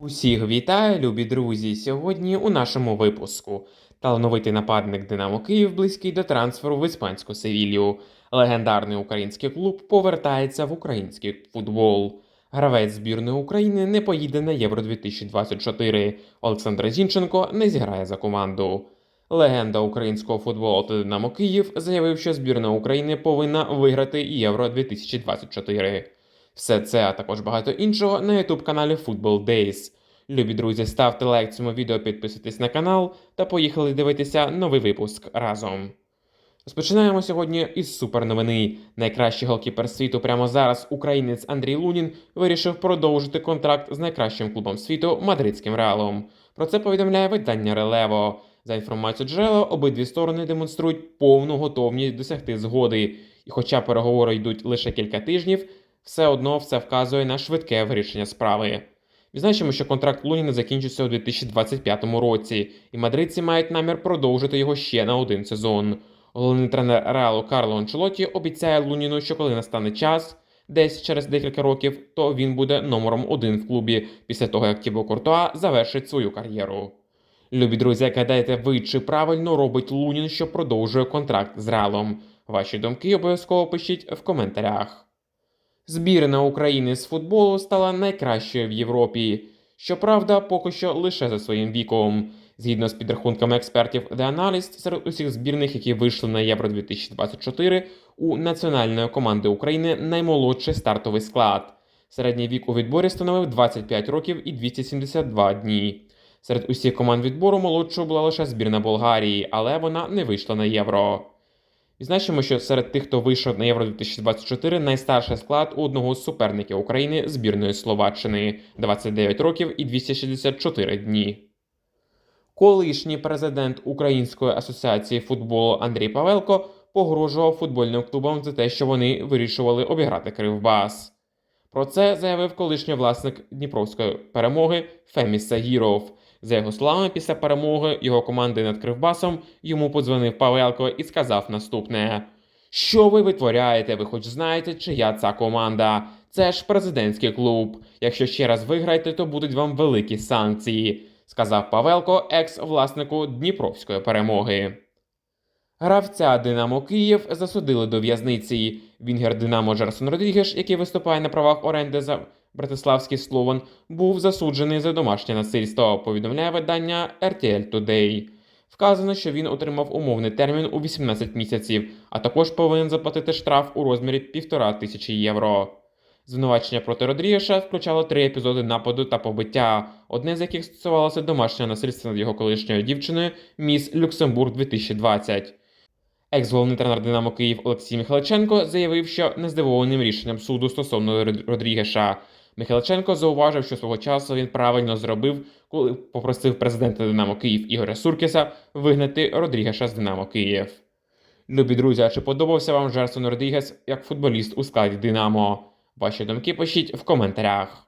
Усіх вітаю, любі друзі! Сьогодні у нашому випуску талановитий нападник Динамо Київ близький до трансферу в іспанську Севілью. Легендарний український клуб повертається в український футбол. Гравець збірної України не поїде на Євро 2024. Олександр Зінченко не зіграє за команду. Легенда українського футболу та Динамо Київ заявив, що збірна України повинна виграти Євро 2024. Все це, а також багато іншого на youtube каналі Football Days. Любі друзі, ставте лайк цьому відео, підписуйтесь на канал та поїхали дивитися новий випуск разом. Розпочинаємо сьогодні із суперновини. Найкращий голкіпер світу прямо зараз, українець Андрій Лунін, вирішив продовжити контракт з найкращим клубом світу мадридським реалом. Про це повідомляє видання Релево. За інформацією джерела, обидві сторони демонструють повну готовність досягти згоди. І хоча переговори йдуть лише кілька тижнів, все одно все вказує на швидке вирішення справи. Відзначимо, що контракт Луніна закінчиться у 2025 році, і мадридці мають намір продовжити його ще на один сезон. Головний тренер Реалу Карло Анчелоті обіцяє Луніну, що коли настане час, десь через декілька років, то він буде номером один в клубі після того, як Тібо Куртуа завершить свою кар'єру. Любі друзі, як гадаєте, ви чи правильно робить Лунін, що продовжує контракт з Реалом? Ваші думки обов'язково пишіть в коментарях. Збірна України з футболу стала найкращою в Європі. Щоправда, поки що лише за своїм віком. Згідно з підрахунками експертів The Analyst, серед усіх збірних, які вийшли на Євро 2024, у національної команди України наймолодший стартовий склад. Середній вік у відборі становив 25 років і 272 дні. Серед усіх команд відбору молодшою була лише збірна Болгарії, але вона не вийшла на євро. Відзначимо, що серед тих, хто вийшов на Євро 2024, найстарший склад у одного з суперників України збірної Словаччини 29 років і 264 дні. Колишній президент Української асоціації футболу Андрій Павелко погрожував футбольним клубам за те, що вони вирішували обіграти Кривбас. Про це заявив колишній власник Дніпровської перемоги Феміс Сагіров. За його словами, після перемоги його команди над Кривбасом йому подзвонив Павелко і сказав наступне: Що ви витворяєте? Ви хоч знаєте, чия ця команда? Це ж президентський клуб. Якщо ще раз виграєте, то будуть вам великі санкції, сказав Павелко, екс-власнику Дніпровської перемоги. Гравця Динамо Київ засудили до в'язниці. Вінгер Динамо Джерсон Родрігеш, який виступає на правах оренди за Братиславський Слован, був засуджений за домашнє насильство, повідомляє видання RTL Today. Вказано, що він отримав умовний термін у 18 місяців, а також повинен заплатити штраф у розмірі 1,5 тисячі євро. Звинувачення проти Родрігеша включало три епізоди нападу та побиття, одне з яких стосувалося домашнього насильства над його колишньою дівчиною Міс Люксембург 2020. Екс-головний тренер Динамо Київ Олексій Михайличенко заявив, що не здивованим рішенням суду стосовно Родрігеша. Михайличенко зауважив, що свого часу він правильно зробив, коли попросив президента Динамо Київ Ігоря Суркіса вигнати Родрігеша з Динамо Київ. Любі друзі, а чи подобався вам Жерсон Родрігес як футболіст у складі Динамо? Ваші думки пишіть в коментарях.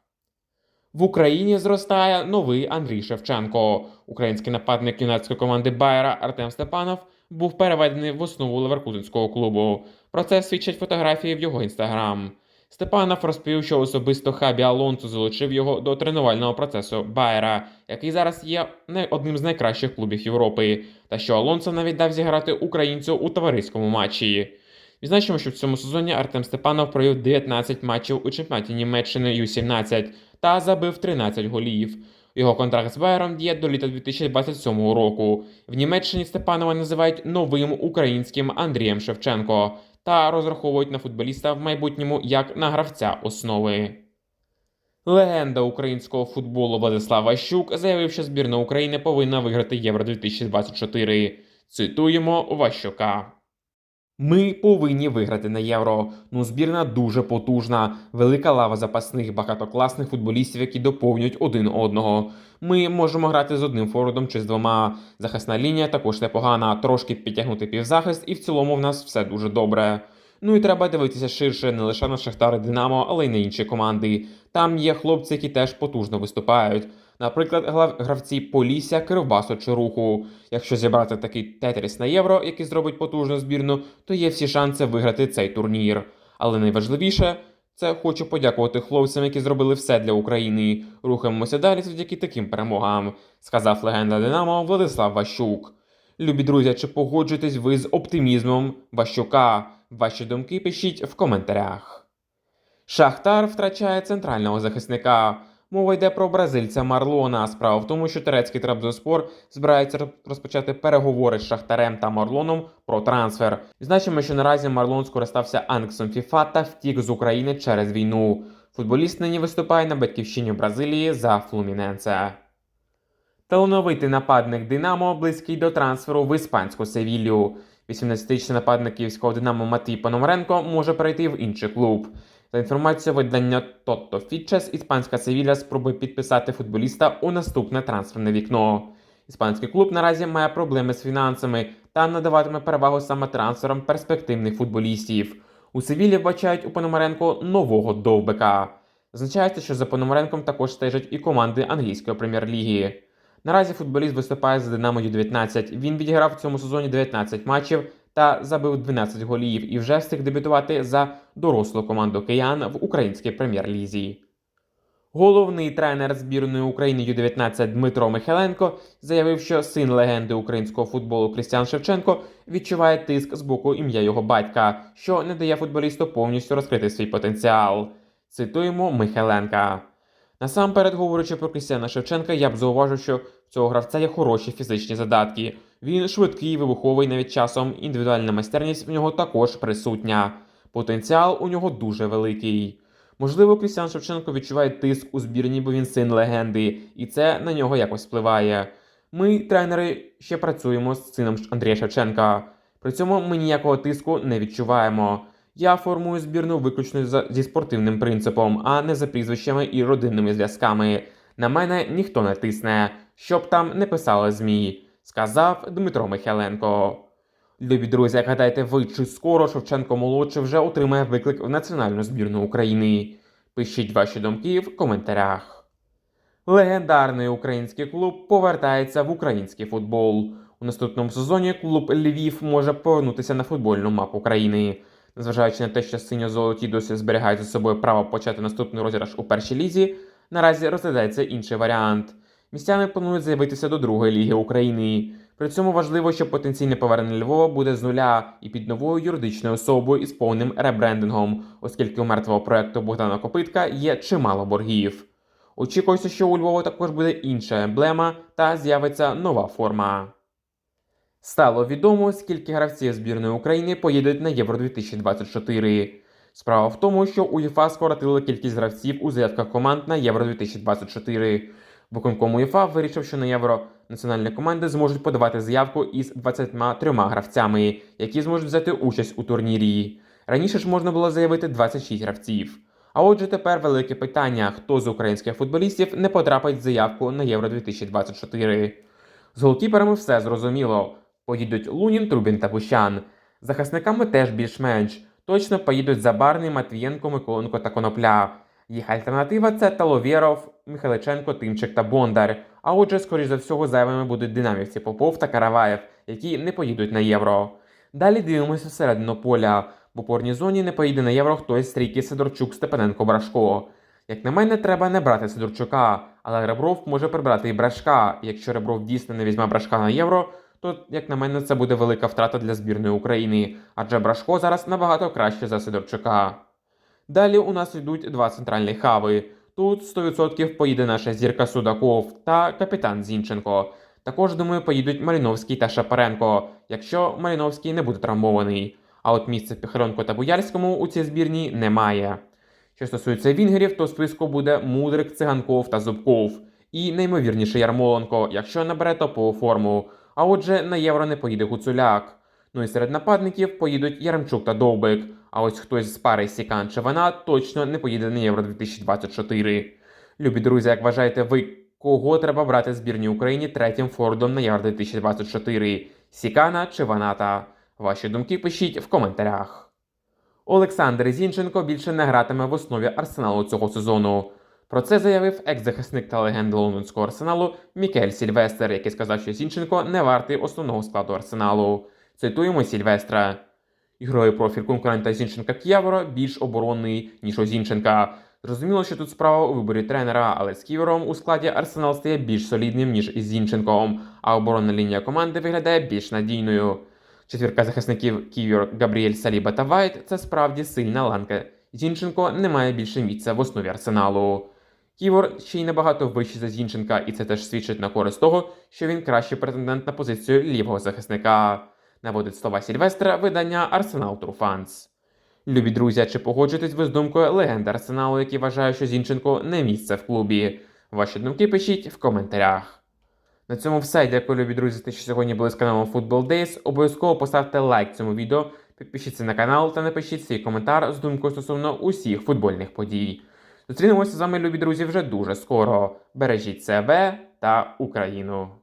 В Україні зростає новий Андрій Шевченко. Український нападник юнацької команди Байера Артем Степанов був переведений в основу Леверкузенського клубу. Про це свідчать фотографії в його інстаграм. Степанов розповів, що особисто Хабі Алонсо залучив його до тренувального процесу Байера, який зараз є не одним з найкращих клубів Європи, та що Алонсо навіть дав зіграти українцю у товариському матчі. Відзначимо, що в цьому сезоні Артем Степанов провів 19 матчів у чемпіонаті Німеччини Ю-17 та забив 13 голів. Його контракт з Байером діє до літа 2027 року. В Німеччині Степанова називають новим українським Андрієм Шевченко та розраховують на футболіста в майбутньому як на гравця основи. Легенда українського футболу Владислав Ващук заявив, що збірна України повинна виграти Євро 2024. Цитуємо Ващука. Ми повинні виграти на євро. Ну, збірна дуже потужна, велика лава запасних, багато класних футболістів, які доповнюють один одного. Ми можемо грати з одним форвардом чи з двома. Захисна лінія також непогана, трошки підтягнути півзахист, і в цілому в нас все дуже добре. Ну і треба дивитися ширше не лише на Шахтар і Динамо, але й на інші команди. Там є хлопці, які теж потужно виступають. Наприклад, гравці Полісся, Кривбасу чи Руху. Якщо зібрати такий тетріс на євро, який зробить потужну збірну, то є всі шанси виграти цей турнір. Але найважливіше Це хочу подякувати хлопцям, які зробили все для України. Рухаємося далі завдяки таким перемогам, сказав легенда Динамо Владислав Ващук. Любі друзі, чи погоджуєтесь ви з оптимізмом Ващука? Ваші думки пишіть в коментарях. Шахтар втрачає центрального захисника. Мова йде про бразильця Марлона. Справа в тому, що турецький Трабзонспор збирається розпочати переговори з Шахтарем та Марлоном про трансфер. Значимо, що наразі Марлон скористався анексом ФІФА та втік з України через війну. Футболіст нині виступає на батьківщині Бразилії за Флуміненце. Талановитий нападник Динамо близький до трансферу в іспанську Севілью. 18-річний нападник київського Динамо Матій Пономаренко може перейти в інший клуб. За інформацією видання Тотто Фітчес, іспанська Севілля спробує підписати футболіста у наступне трансферне вікно. Іспанський клуб наразі має проблеми з фінансами та надаватиме перевагу саме трансферам перспективних футболістів. У Севілі вбачають у Пономаренко нового довбика. Зазначається, що за Пономаренком також стежать і команди англійської прем'єр-ліги. Наразі футболіст виступає за Динамо Ю-19. Він відіграв в цьому сезоні 19 матчів та забив 12 голів і вже встиг дебютувати за дорослу команду киян в українській прем'єр-лізі. Головний тренер збірної України Ю-19 Дмитро Михайленко заявив, що син легенди українського футболу Крістіан Шевченко відчуває тиск з боку ім'я його батька, що не дає футболісту повністю розкрити свій потенціал. Цитуємо Михайленка. Насамперед, говорячи про Крістіана Шевченка, я б зауважив, що в цього гравця є хороші фізичні задатки. Він швидкий, вибуховий навіть часом, індивідуальна майстерність в нього також присутня. Потенціал у нього дуже великий. Можливо, Крістіан Шевченко відчуває тиск у збірні, бо він син легенди, і це на нього якось впливає. Ми, тренери, ще працюємо з сином Андрія Шевченка. При цьому ми ніякого тиску не відчуваємо. Я формую збірну виключно зі спортивним принципом, а не за прізвищами і родинними зв'язками. На мене ніхто не тисне, щоб там не писали ЗМІ, сказав Дмитро Михайленко. Любі друзі, як гадаєте, ви чи скоро Шевченко молодший вже отримає виклик в національну збірну України? Пишіть ваші думки в коментарях. Легендарний український клуб повертається в український футбол. У наступному сезоні клуб Львів може повернутися на футбольну мапу країни. Незважаючи на те, що синьо-золоті досі зберігають за собою право почати наступний розіграш у першій лізі, наразі розглядається інший варіант. Містяни планують заявитися до другої ліги України. При цьому важливо, що потенційне повернення Львова буде з нуля і під новою юридичною особою із повним ребрендингом, оскільки у мертвого проекту Богдана Копитка є чимало боргів. Очікується, що у Львова також буде інша емблема та з'явиться нова форма. Стало відомо, скільки гравців збірної України поїдуть на Євро 2024. Справа в тому, що УЄФА скоротили кількість гравців у заявках команд на Євро 2024. Виконком УЄФА вирішив, що на євро національні команди зможуть подавати заявку із 23 гравцями, які зможуть взяти участь у турнірі. Раніше ж можна було заявити 26 гравців. А отже, тепер велике питання: хто з українських футболістів не потрапить в заявку на Євро 2024. З голкіперами все зрозуміло. Поїдуть Лунін, Трубін та Бущан. Захисниками теж більш-менш. Точно поїдуть Забарний, Матвієнко, Миколенко та Конопля. Їх альтернатива це Таловєров, Михайличенко, Тимчик та Бондар. А отже, скоріш за всього, зайвими будуть динамівці Попов та Караваєв, які не поїдуть на євро. Далі дивимося всередину поля. В опорній зоні не поїде на євро хтось з трійки Сидорчук, Степаненко, Брашко. Як на мене, треба не брати Сидорчука, але Ребров може прибрати і Брашка. Якщо Ребров дійсно не візьме Брашка на євро, то, як на мене, це буде велика втрата для збірної України, адже Брашко зараз набагато краще за Сидорчука. Далі у нас йдуть два центральні хави. Тут 100% поїде наша зірка Судаков та капітан Зінченко. Також, думаю, поїдуть Маліновський та Шапаренко, якщо Маліновський не буде травмований. А от місця Піхаронко та Буяльському у цій збірній немає. Що стосується вінгерів, то в списку буде Мудрик, Циганков та Зубков. І неймовірніше Ярмоленко, якщо набере топову форму. А отже, на євро не поїде Гуцуляк. Ну і серед нападників поїдуть Яремчук та Довбик. А ось хтось з пари Сікан чи вона точно не поїде на Євро 2024. Любі друзі, як вважаєте ви, кого треба брати збірній Україні третім фордом на Євро 2024? Сікана чи Ваната? Ваші думки пишіть в коментарях. Олександр Зінченко більше не гратиме в основі арсеналу цього сезону. Про це заявив екс-захисник та легенда лондонського арсеналу Мікель Сільвестер, який сказав, що Зінченко не вартий основного складу арсеналу. Цитуємо Сільвестра. Ігровий профіль конкурента Зінченка К'євора більш оборонний, ніж у Зінченка. Зрозуміло, що тут справа у виборі тренера, але з Ківером у складі Арсенал стає більш солідним, ніж із Зінченком, а оборонна лінія команди виглядає більш надійною. Четвірка захисників Ківер, Габріель, Саліба та Вайт це справді сильна ланка. Зінченко не має більше місця в основі арсеналу. Ківор ще й набагато вищий за Зінченка, і це теж свідчить на користь того, що він кращий претендент на позицію лівого захисника. Наводить слова Сільвестра видання True Fans. Любі друзі, чи погоджуєтесь ви з думкою легенди Арсеналу, який вважає, що Зінченко не місце в клубі? Ваші думки пишіть в коментарях. На цьому все. Дякую, любі друзі, що сьогодні були з каналом Football Days. Обов'язково поставте лайк цьому відео, підпишіться на канал та напишіть свій коментар з думкою стосовно усіх футбольних подій. Зустрінемося з вами, любі друзі, вже дуже скоро. Бережіть себе та Україну!